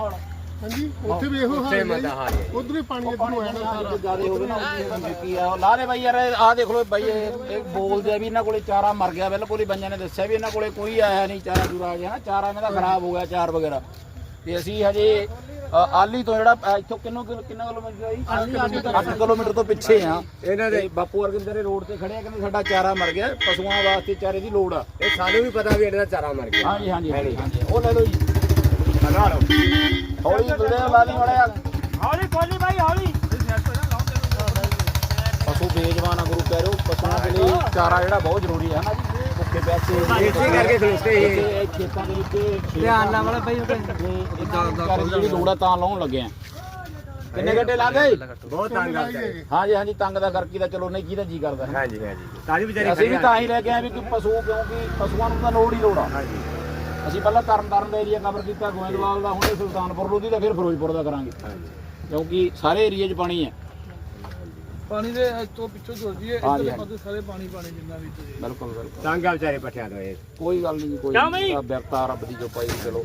ਹਾਲ। ਹਾਂਜੀ ਉੱਥੇ ਵੀ ਇਹੋ ਉੱਥੇ ਹਾਲ ਮਤਾ ਹੈ ਹਾਲ ਹੈ ਉਧਰ ਹੀ ਪਾਣੀ ਇੱਧਰ ਨੂੰ ਆਇਆ ਨਾ। ਜਿਆਦੇ ਹੋਵੇ ਨਾ ਉਹਦੀ ਕੀ ਆ ਲਾ ਦੇ ਬਾਈ ਯਾਰ ਆਹ ਦੇਖ ਲਓ ਬਾਈ ਇਹ ਇਹ ਬੋਲਦੇ ਆ ਵੀ ਇਹਨਾਂ ਕੋਲੇ ਚਾਰਾ ਮਰ ਗਿਆ ਬਿਲਕੁਲ ਹੀ ਬੰਜਾਂ ਨੇ ਦੱਸਿਆ ਵੀ ਇਹਨਾਂ ਕੋਲੇ ਕੋਈ ਆਇਆ ਨਹੀਂ ਚਾਰਾ ਚੂਰਾ ਆ ਗਿਆ ਨਾ ਚਾਰਾ ਇਹਨਾਂ ਦਾ ਖਰਾਬ ਹੋ ਗਿਆ ਚਾਰ ਵਗੈਰਾ। ਤੇ ਅਸੀਂ ਹਜੇ ਅ, ਆਲੀ ਤੋਂ ਜਿਹੜਾ ਅ, ਇੱਥੋਂ ਕਿੰਨੋ ਕਿਲੋ- ਕਿੰਨਾ ਕਿਲੋਮੀਟਰ ਆ ਜੀ? 8 ਕਿਲੋਮੀਟਰ ਤੋਂ ਪਿੱਛੇ ਆ। ਇਹਨਾਂ ਦੇ ਤੇ ਬਾਪੂ ਵਰਗੇ ਰੋਡ ਤੇ ਖੜੇ ਆ ਕਹਿੰਦੇ ਸਾਡਾ ਚਾਰਾ ਮਰ ਗਿਆ ਪਸ਼ੂਆਂ ਵਾਸਤੇ ਚਾਰੇ ਦੀ ਲੋੜ ਆ। ਇਹ ਸਾਨੂੰ ਵੀ ਪਤਾ ਵੀ ਇਹਦਾ ਚਾਰਾ ਮਰ ਗਿਆ। ਹਾਂਜੀ ਹਾਂਜੀ ਹਾਂਜੀ। ਹਾਂਜੀ। ਉਹ ਲੈ ਲਓ ਜੀ। ਲਗਾ ਲਓ ਹੌਲੀ ਦੁਲੇ ਲਾ ਲਈ ਮੜਿਆ ਹੌਲੀ ਖੋਲੀ ਬਾਈ ਹੌਲੀ ਪਸ਼ੂ ਬੇਜਵਾਨ ਆ ਗੁਰੂ ਕਹਿ ਰਹੇ ਹੋ ਪਸ਼ੂਆਂ ਦੇ ਲਈ ਚਾਰਾ ਜਿਹੜਾ ਬਹੁਤ ਜ਼ਰੂਰੀ ਹੈ ਨਾ ਜੀ ਭੁੱਖੇ ਪਿਆਸੇ ਇਸੇ ਕਰਕੇ ਖਲੋਤੇ ਸੀ ਇਹ। ਇਹ ਖੇਤਾਂ ਦੇ ਵਿੱਚ ਧਿਆਨ ਨਾਲ ਵਾਲਾ ਬਾਈ ਉਹਦੇ ਜਿਹੜੀ ਲੋੜ ਆ ਤਾਂ ਲਾਉਣ ਲੱਗੇ ਆ ਕਿੰਨੇ ਘੰਟੇ ਲਾ ਗਏ ਬਹੁਤ ਤੰਗ ਹਾਂਜੀ ਹਾਂਜੀ ਤੰਗ ਦਾ ਕਰਕੇ ਤਾਂ ਚਲੋ ਨਹੀਂ ਕਿਹਦਾ ਜੀ ਕਰਦਾ। ਹਾਂਜੀ ਵਿਚਾਰੀ ਅਸੀਂ ਵੀ ਤਾਂ ਹੀ ਲੈ ਕੇ ਆਏ ਵੀ ਕਿ ਪਸ਼ੂ ਕਿਉਂਕਿ ਪਸ਼ੂਆਂ ਨੂੰ ਤਾਂ ਲੋੜ ਹੀ ਲੋੜ ਆ ਹਾਂਜੀ ਅਸੀਂ ਪਹਿਲਾਂ ਤਰਨ ਤਾਰਨ ਦਾ ਏਰੀਆ ਕਵਰ ਕੀਤਾ ਗੋਇੰਦਵਾਲ ਦਾ ਹੁਣ ਸੁਲਤਾਨਪੁਰ ਲੋਧੀ ਦਾ ਫਿਰ ਫਿਰੋਜ਼ਪੁਰ ਦਾ ਕਰਾਂਗੇ। ਕਿਉਂਕਿ ਸਾਰੇ ਏਰੀਏ 'ਚ ਪਾਣੀ ਹੈ। ਪਾਣੀ ਦੇ ਤੋਂ ਪਿੱਛੋਂ ਜੁੜਦੀ ਹੈ ਹਾਂਜੀ, ਇੱਧਰਲੇ ਹਾਂਜੀ। ਪਾਸੇ ਸਾਰੇ ਪਾਣੀ ਪਾਣੀ ਜਿੰਨਾ ਵੀ ਬਿਲਕੁਲ ਬਿਲਕੁਲ। ਤੰਗ ਆ ਵਿਚਾਰੇ ਪੱਠਿਆਂ ਤੋਂ ਇਹ। ਕੋਈ ਗੱਲ ਨਹੀਂ ਕੋਈ? ਬਿਰਤਾ ਰੱਬ ਦੀ ਜੋ ਪਾਈ ਚਲੋ।